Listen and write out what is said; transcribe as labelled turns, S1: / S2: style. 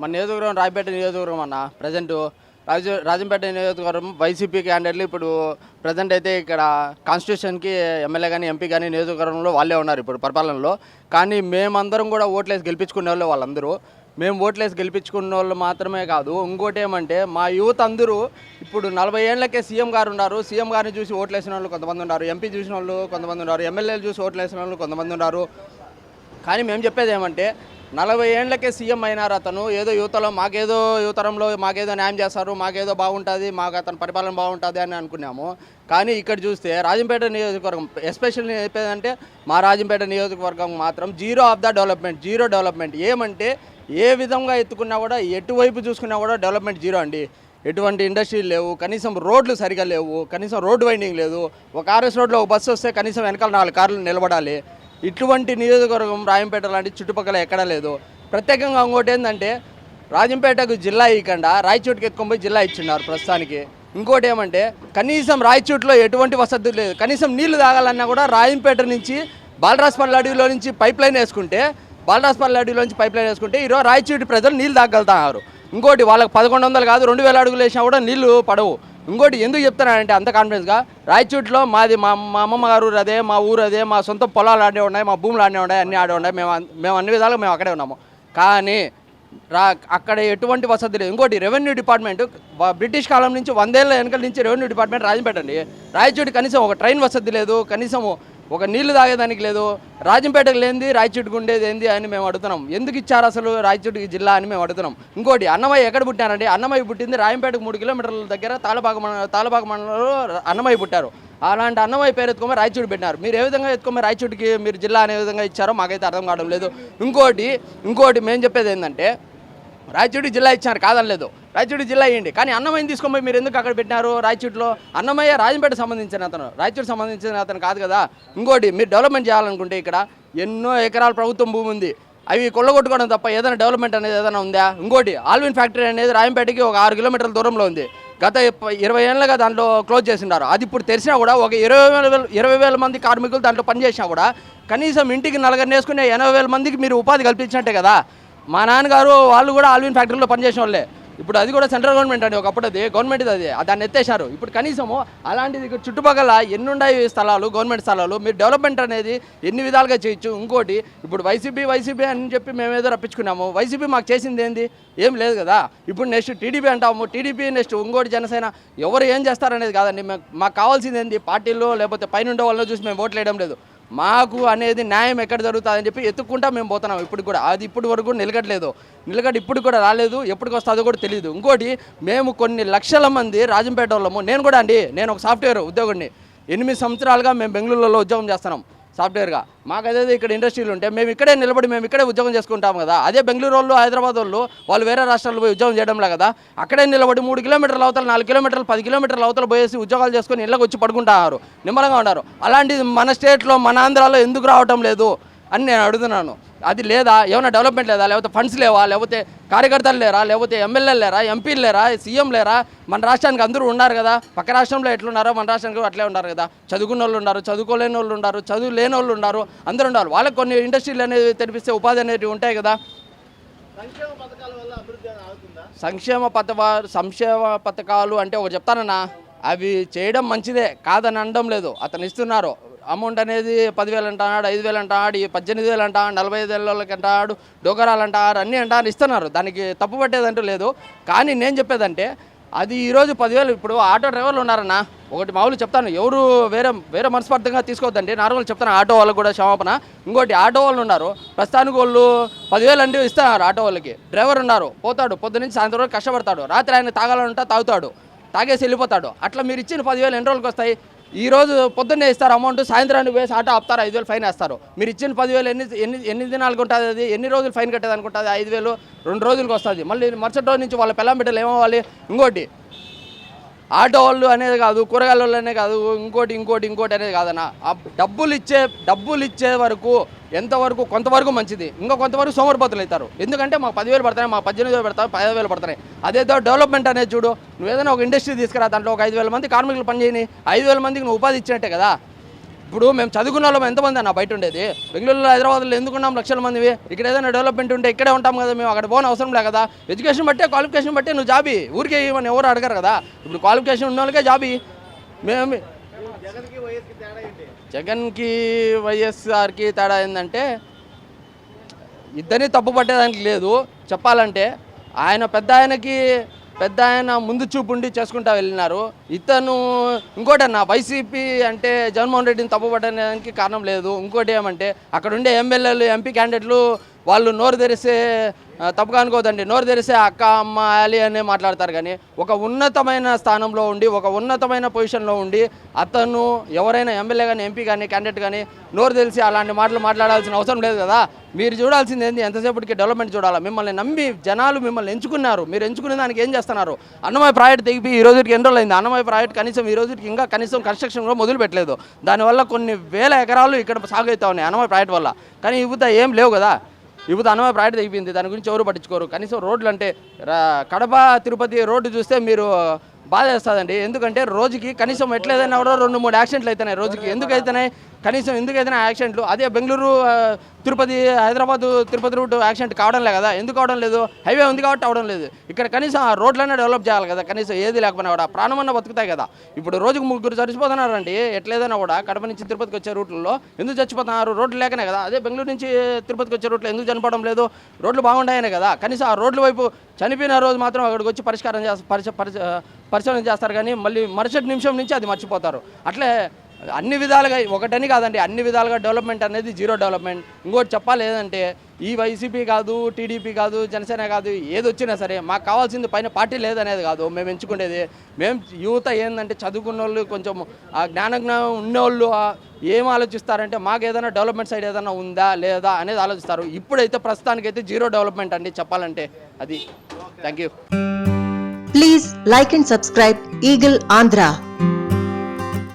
S1: మన నియోజకవర్గం రాయపేట నియోజకవర్గం అన్న ప్రజెంట్ రాజ రాజంపేట నియోజకవర్గం వైసీపీ క్యాండిడేట్లు ఇప్పుడు ప్రజెంట్ అయితే ఇక్కడ కాన్స్టిట్యూషన్కి ఎమ్మెల్యే కానీ ఎంపీ కానీ నియోజకవర్గంలో వాళ్ళే ఉన్నారు ఇప్పుడు పరిపాలనలో. కానీ మేమందరం కూడా ఓట్లేసి గెలిపించుకునే వాళ్ళు వాళ్ళందరూ. మేము ఓట్లేసి గెలిపించుకున్న వాళ్ళు మాత్రమే కాదు ఇంకోటి ఏమంటే మా యూత్ అందరూ ఇప్పుడు నలభై ఏళ్ళకే సీఎం గారు ఉన్నారు. సీఎం గారిని చూసి ఓట్లేసిన వాళ్ళు కొంతమంది ఉన్నారు. ఎంపీ చూసిన వాళ్ళు కొంతమంది ఉన్నారు. ఎమ్మెల్యేలు చూసి ఓట్లేసిన వాళ్ళు కొంతమంది ఉన్నారు. కానీ మేము చెప్పేది ఏమంటే నలభై ఏళ్ళకే సీఎం అయినారు అతను. ఏదో యువతలో మాకేదో యువతరంలో మాకేదో న్యాయం చేస్తారు మాకేదో బాగుంటుంది మాకు అతని పరిపాలన బాగుంటుంది అని అనుకున్నాము. కానీ ఇక్కడ చూస్తే రాజంపేట నియోజకవర్గం ఎస్పెషల్లీ చెప్పేదంటే మా రాజంపేట నియోజకవర్గం మాత్రం zero of the development zero development. ఏమంటే ఏ విధంగా ఎత్తుకున్నా కూడా ఎటువైపు చూసుకున్నా కూడా డెవలప్మెంట్ జీరో అండి. ఎటువంటి ఇండస్ట్రీలు లేవు కనీసం రోడ్లు సరిగా లేవు కనీసం రోడ్ వైండింగ్ లేదు. ఒక ఆర్ఎస్ రోడ్లో ఒక బస్సు వస్తే కనీసం వెనకాల నాలుగు కార్లు నిలబడాలి. ఇటువంటి నియోజకవర్గం రాయంపేట లాంటి చుట్టుపక్కల ఎక్కడా లేదు. ప్రత్యేకంగా ఇంకోటి ఏంటంటే రాజంపేటకు జిల్లా ఇవ్వకుండా రాయచోటుకి ఎత్తుకొని పోయి జిల్లా ఇచ్చిన్నారు ప్రస్తుతానికి. ఇంకోటి ఏమంటే కనీసం రాయచోట్లో ఎటువంటి వసతి లేదు. కనీసం నీళ్ళు తాగాలన్నా కూడా రాయంపేట నుంచి బాలరాజపల్లి అడవిలో నుంచి పైప్ లైన్ వేసుకుంటే బాలరాజపల్లి అడవిలో నుంచి పైప్ లైన్ వేసుకుంటే ఈరోజు రాయచోటి ప్రజలు నీళ్ళు తాగలుగుతున్నారు. ఇంకోటి వాళ్ళకి పదకొండు వందలు కాదు రెండు వేల అడుగులు వేసినా కూడా నీళ్ళు పడవు. ఇంకోటి ఎందుకు చెప్తున్నానంటే అంత కాన్ఫిడెన్స్గా రాయచూట్లో మాది మా మా అమ్మమ్మ గారు ఊరు అదే మా ఊరు అదే మా సొంత పొలాలు ఆడే ఉన్నాయి మా భూములు ఆడే ఉన్నాయి అన్నీ ఆడే ఉన్నాయి. మేము మేము అన్ని విధాలుగా మేము అక్కడే ఉన్నాము. కానీ రా అక్కడ ఎటువంటి వసతి లేదు. ఇంకోటి రెవెన్యూ డిపార్ట్మెంట్ బ్రిటిష్ కాలం నుంచి వందేళ్ళ వెనకల నుంచి రెవెన్యూ డిపార్ట్మెంట్ రాజంపేటండి. రాయచూటి కనీసం ఒక ట్రైన్ వసతి లేదు. కనీసం ఒక నీళ్ళు తాగేదానికి లేదు. రాజంపేటకు లేనిది రాయచోటికి ఉండేది ఏంది అని మేము అడుగుతున్నాం. ఎందుకు ఇచ్చారు అసలు రాయచోటికి జిల్లా అని మేము అడుగుతున్నాం. ఇంకోటి అన్నమయ్య ఎక్కడ పుట్టారండి? అన్నమయ్య పుట్టింది రాయంపేటకు మూడు కిలోమీటర్ల దగ్గర తాలబాగ మండల తాలబాగ మండలంలో అన్నమయ్య పుట్టారు. అలాంటి అన్నమయ్య పేరు ఎత్తుకొని రాయచోటి పెట్టినారు. మీరు ఏ విధంగా ఎత్తుకొని రాయచోటికి మీరు జిల్లా అనే విధంగా ఇచ్చారో మాకైతే అర్థం కావడం లేదు. ఇంకోటి ఇంకోటి మేము చెప్పేది ఏంటంటే రాయచోటి జిల్లా ఇచ్చారు కాదనలేదు రాయచూడి జిల్లా అయ్యండి. కానీ అన్నమయ్యని తీసుకొని పోయి మీరు ఎందుకు అక్కడ పెట్టినారు రాయచోటిలో అన్నమయ్య రాజంపేట సంబంధించిన అతను. రాయచోటి సంబంధించిన అతను కాదు కదా. ఇంకోటి మీరు డెవలప్మెంట్ చేయాలనుకుంటే ఇక్కడ ఎన్నో ఎకరాల ప్రభుత్వం భూమి ఉంది. అవి కొల్లగొట్టుకోవడం తప్ప ఏదైనా డెవలప్మెంట్ అనేది ఏదైనా ఉందా? ఇంకోటి ఆల్విన్ ఫ్యాక్టరీ అనేది రాయంపేటకి ఒక ఆరు కిలోమీటర్ల దూరంలో ఉంది. గత ఇరవై ఏళ్ళగా దాంట్లో క్లోజ్ చేసినారు అది ఇప్పుడు తెరిచినా కూడా ఒక ఇరవై వేల ఇరవై వేల మంది కార్మికులు దాంట్లో పనిచేసినా కూడా కనీసం ఇంటికి నలుగురిని వేసుకునే ఎనభై వేల మందికి మీరు ఉపాధి కల్పించినట్టే కదా. మా నాన్నగారు వాళ్ళు కూడా ఆల్విన్ ఫ్యాక్టరీలో పనిచేసిన వాళ్ళే ఇప్పుడు అది కూడా సెంట్రల్ గవర్నమెంట్ అండి ఒకప్పుడు అది గవర్నమెంట్ అది. దాన్ని ఎత్తేసారు ఇప్పుడు కనీసము అలాంటిది ఇక్కడ చుట్టుపక్కల ఎన్ని స్థలాలు గవర్నమెంట్ స్థలాలు మీరు డెవలప్మెంట్ అనేది ఎన్ని విధాలుగా చేయొచ్చు? ఇంకోటి ఇప్పుడు వైసీపీ వైసీపీ అని చెప్పి మేము ఏదో రప్పించుకున్నాము. వైసీపీ మాకు చేసింది ఏంది? ఏం లేదు కదా. ఇప్పుడు నెక్స్ట్ టీడీపీ అంటాము. టీడీపీ నెక్స్ట్ ఇంకోటి జనసేన ఎవరు ఏం చేస్తారనేది కాదండి. మాకు మాకు కావాల్సింది ఏంది? పార్టీలో లేకపోతే పైన ఉండే వాళ్ళని చూసి మేము ఓట్లు వేయడం లేదు. మాకు అనేది న్యాయం ఎక్కడ జరుగుతుందని చెప్పి ఎత్తుక్కుంటా మేము పోతున్నాం ఇప్పుడు కూడా. అది ఇప్పుడు వరకు నిలగట్లేదు నిలకట్లేదు నిలకడ ఇప్పుడు కూడా రాలేదు. ఎప్పటికి వస్తుందో కూడా తెలియదు ఇంకోటి మేము కొన్ని లక్షల మంది రాజంపేట వాళ్ళము. నేను కూడా అండి నేను ఒక సాఫ్ట్వేర్ ఉద్యోగుడిని. ఎనిమిది సంవత్సరాలుగా మేము బెంగళూరులో ఉద్యోగం చేస్తున్నాం. సాఫ్ట్వేర్గా. మాకు ఇక్కడ ఇండస్ట్రీలు ఉంటే మేము ఇక్కడే నిలబడి మేము ఇక్కడే ఉద్యోగం చేసుకుంటాం కదా. అదే బెంగళూరు వాళ్ళు హైదరాబాద్ వాళ్ళు వాళ్ళు వేరే రాష్ట్రాల్లో పోయి ఉద్యోగం చేయడంలే కదా. అక్కడే నిలబడి మూడు కిలోమీటర్ల అవతల నాలుగు కిలోమీటర్లు పది కిలోమీటర్ల అవతల పోయేసి ఉద్యోగాలు చేసుకొని ఇళ్ళకి వచ్చి పడుకుంటారు. నిమ్మలంగా ఉన్నారు. అలాంటిది మన స్టేట్లో మన ఆంధ్రాలో ఎందుకు రావటం లేదు అని నేను అడుగుతున్నాను. అది లేదా? ఏమైనా డెవలప్మెంట్ లేదా? లేకపోతే ఫండ్స్ లేవా? లేకపోతే కార్యకర్తలు లేరా? లేకపోతే ఎమ్మెల్యేలు లేరా? ఎంపీలు లేరా? సీఎం లేరా? మన రాష్ట్రానికి అందరూ ఉన్నారు కదా. పక్క రాష్ట్రంలో ఎట్లున్నారో మన రాష్ట్రానికి అట్లే ఉన్నారు కదా. చదువుకున్న వాళ్ళు ఉన్నారు చదువుకోలేని వాళ్ళు ఉన్నారు చదువు లేని వాళ్ళు ఉన్నారు. అందరూ ఉన్నారు. వాళ్ళకి కొన్ని ఇండస్ట్రీలు అనేవి తెరిపిస్తే ఉపాధి అనేవి ఉంటాయి కదా. సంక్షేమ పథక సంక్షేమ పథకాలు అంటే ఒకటి చెప్తానన్నా. అవి చేయడం మంచిదే. కాదని అనడం లేదు. అతను ఇస్తున్నారు. అమౌంట్ అనేది పదివేలు అంటాడు ఐదు వేలు అంటాడు ఈ పద్దెనిమిది వేలు అంటాడు నలభై ఐదు వేలకి అంటాడు డోకరాలు అంటారు అన్నీ అంటారు ఇస్తున్నారు. దానికి తప్పు పట్టేదంటూ లేదు. కానీ నేను చెప్పేదంటే అది ఈరోజు పదివేలు ఇప్పుడు ఆటో డ్రైవర్లు ఉన్నారన్న ఒకటి మామూలు చెప్తాను ఎవరు వేరే వేరే మనస్పార్థంగా తీసుకోవద్దండి నార్మల్ చెప్తాను ఆటో వాళ్ళకి కూడా క్షమాపణ. ఇంకోటి ఆటో వాళ్ళు ఉన్నారు ప్రస్తుతానికి వాళ్ళు పదివేలు అంటే ఇస్తున్నారు ఆటో వాళ్ళకి. డ్రైవర్ ఉన్నారు పోతాడు పొద్దు నుంచి సాయంత్రం వరకు కష్టపడతాడు. రాత్రి ఆయన తాగాలంటే తాగుతాడు తాగేసి వెళ్ళిపోతాడు. అట్లా మీరు ఇచ్చిన పదివేలు ఎన్ని రోజులకు వస్తాయి ఈరోజు పొద్దున్నే ఇస్తారు అమౌంట్ సాయంత్రానికి వేసి ఆటో ఆపుతారు ఐదు వేలు ఫైన్ వేస్తారు. మీరు ఇచ్చిన పదివేలు ఎన్ని ఎన్ని ఎన్ని దినాలకు ఉంటుంది అది? ఎన్ని రోజులు ఫైన్ కట్టేది అనుకుంటుంది ఐదు వేలు రెండు రోజులకు వస్తుంది. మళ్ళీ మరుసటి రోజు నుంచి వాళ్ళ పిల్లం బిడ్డలు ఏమవ్వాలి? ఇంకోటి ఆటో వాళ్ళు అనేది కాదు కూరగాయల వాళ్ళనే అనే కాదు ఇంకోటి ఇంకోటి ఇంకోటి అనేది కాదన్న. డబ్బులు ఇచ్చే డబ్బులు ఇచ్చే వరకు ఎంతవరకు కొంతవరకు మంచిది. ఇంకా కొంతవరకు సోమరిపోతులు అవుతారు. ఎందుకంటే మాకు పదివేలు పడతాయి మాకు పద్దెనిమిది వేలు పడతాయి పదిహేను వేలు పడతాయి అదేదో డెవలప్మెంట్ అనేది చూడు నువ్వు ఏదైనా ఒక ఇండస్ట్రీ తీసుకురా దాంట్లో ఒక ఐదు వేల మంది కార్మికులు పనిచేయని ఐదు వేల మందికి నువ్వు ఉపాధి ఇచ్చినట్టే కదా. ఇప్పుడు మేము చదువుకున్న వాళ్ళం ఎంతమంది అన్న బయట ఉండేది? బెంగళూరులో హైదరాబాద్లో ఎందుకున్నాం లక్షల మందివి ఇక్కడ ఏదైనా డెవలప్మెంట్ ఉంటే ఇక్కడే ఉంటాం కదా మేము అక్కడ పోని అవసరం లే కదా. ఎడ్యుకేషన్ బట్టే క్వాలిఫికేషన్ బట్టే నువ్వు జాబీ. ఊరికే ఇవ్వని ఎవరు అడగరు కదా. ఇప్పుడు క్వాలిఫికేషన్ ఉన్న వాళ్ళకే జాబీ. మేము జగన్కి వైఎస్ఆర్కి తేడా ఏంటంటే ఇద్దరిని తప్పు పట్టేదానికి లేదు. చెప్పాలంటే ఆయన పెద్ద ఆయనకి పెద్ద ఆయన ముందు చూపు ఉండి చేసుకుంటా వెళ్ళినారు. ఇతను ఇంకోటి అన్న వైసీపీ అంటే జగన్మోహన్ రెడ్డిని తప్పుపడడానికి కారణం లేదు. ఇంకోటి ఏమంటే అక్కడ ఉండే ఎమ్మెల్యేలు ఎంపీ క్యాండిడేట్లు వాళ్ళు నోరు తెరిసే తప్పుగా అనుకోదండి నోరు తెరిస్తే అక్క అమ్మ అలి అనే మాట్లాడతారు కానీ ఒక ఉన్నతమైన స్థానంలో ఉండి ఒక ఉన్నతమైన పొజిషన్లో ఉండి అతను ఎవరైనా ఎమ్మెల్యే కానీ ఎంపీ కానీ క్యాండిడేట్ కానీ నోరు తెలిసి అలాంటి మాటలు మాట్లాడాల్సిన అవసరం లేదు కదా. మీరు చూడాల్సింది ఏంది? ఎంతసేపటికి డెవలప్మెంట్ చూడాలా? మిమ్మల్ని నమ్మి జనాలు మిమ్మల్ని ఎంచుకున్నారు. మీరు ఎంచుకునే దానికి ఏం చేస్తున్నారు? అన్నమయ్య ప్రాజెక్ట్ తెగిపి ఈ రోజుకి ఎన్ని రోజులు అయింది అన్నమయ్య ప్రాజెక్ట్ కనీసం ఈ రోజుకి ఇంకా కనీసం కన్స్ట్రక్షన్ కూడా మొదలు పెట్టలేదు. దానివల్ల కొన్ని వేల ఎకరాలు ఇక్కడ సాగు అవుతా ఉన్నాయి అన్నమయ్య ప్రాజెక్ట్ వల్ల. కానీ ఇవ్వుతా ఏం లేవు కదా. ఇప్పుడు అన్నమయ్య ప్రాజెక్ట్ తెగిపోయింది. దాని గురించి ఎవరు పట్టించుకోరు. కనీసం రోడ్లు అంటే కడప తిరుపతి రోడ్డు చూస్తే మీరు బాధ వేస్తుందండి. ఎందుకంటే రోజుకి కనీసం ఎట్లేదైనా కూడా రెండు మూడు యాక్సిడెంట్లు అవుతున్నాయి రోజుకి. ఎందుకు అవుతున్నాయి కనీసం ఎందుకు అవుతున్నాయి యాక్సిడెంట్లు అదే బెంగళూరు తిరుపతి హైదరాబాద్ తిరుపతి రూట్ యాక్సిడెంట్ కావడం లేదు కదా. ఎందుకు అవడం లేదు? హైవే ఉంది కాబట్టి అవడం లేదు. ఇక్కడ కనీసం ఆ రోడ్లనే డెవలప్ చేయాలి కదా. కనీసం ఏది లేకపోయినా కూడా ప్రాణమన్న బతుకుతాయి కదా. ఇప్పుడు రోజుకు ముగ్గురు చచ్చిపోతున్నారండి. ఎట్లేదైనా కూడా కడప నుంచి తిరుపతికి వచ్చే రూట్లలో ఎందుకు చచ్చిపోతున్నారు? రోడ్లు లేకనే కదా. అదే బెంగళూరు నుంచి తిరుపతికి వచ్చే రూట్లో ఎందుకు చనిపోవడం లేదు? రోడ్లు బాగుంటాయనే కదా. కనీసం ఆ రోడ్ల వైపు చనిపోయిన రోజు మాత్రం అక్కడికి వచ్చి పరిష్కారం చేస్తారు పరిశ పరిశ పరిశోధన చేస్తారు కానీ మళ్ళీ మరుసటి నిమిషం నుంచి అది మర్చిపోతారు. అట్లే అన్ని విధాలుగా ఒకటని కాదండి అన్ని విధాలుగా డెవలప్మెంట్ అనేది జీరో డెవలప్మెంట్. ఇంకోటి చెప్పాలి ఏదంటే ఈ వైసీపీ కాదు టీడీపీ కాదు జనసేన కాదు ఏది వచ్చినా సరే మాకు కావాల్సింది పైన పార్టీ లేదనేది కాదు. మేము ఎంచుకునేది మేము యువత ఏంటంటే చదువుకున్న వాళ్ళు కొంచెం ఆ జ్ఞానజ్ఞానం ఉన్నోళ్ళు ఏం ఆలోచిస్తారంటే మాకు ఏదైనా డెవలప్మెంట్ సైడ్ ఏదైనా ఉందా లేదా అనేది ఆలోచిస్తారు. ఇప్పుడైతే ప్రస్తుతానికైతే జీరో డెవలప్మెంట్ అండి చెప్పాలంటే అది. Thank you.
S2: Like and subscribe Eagle Andhra.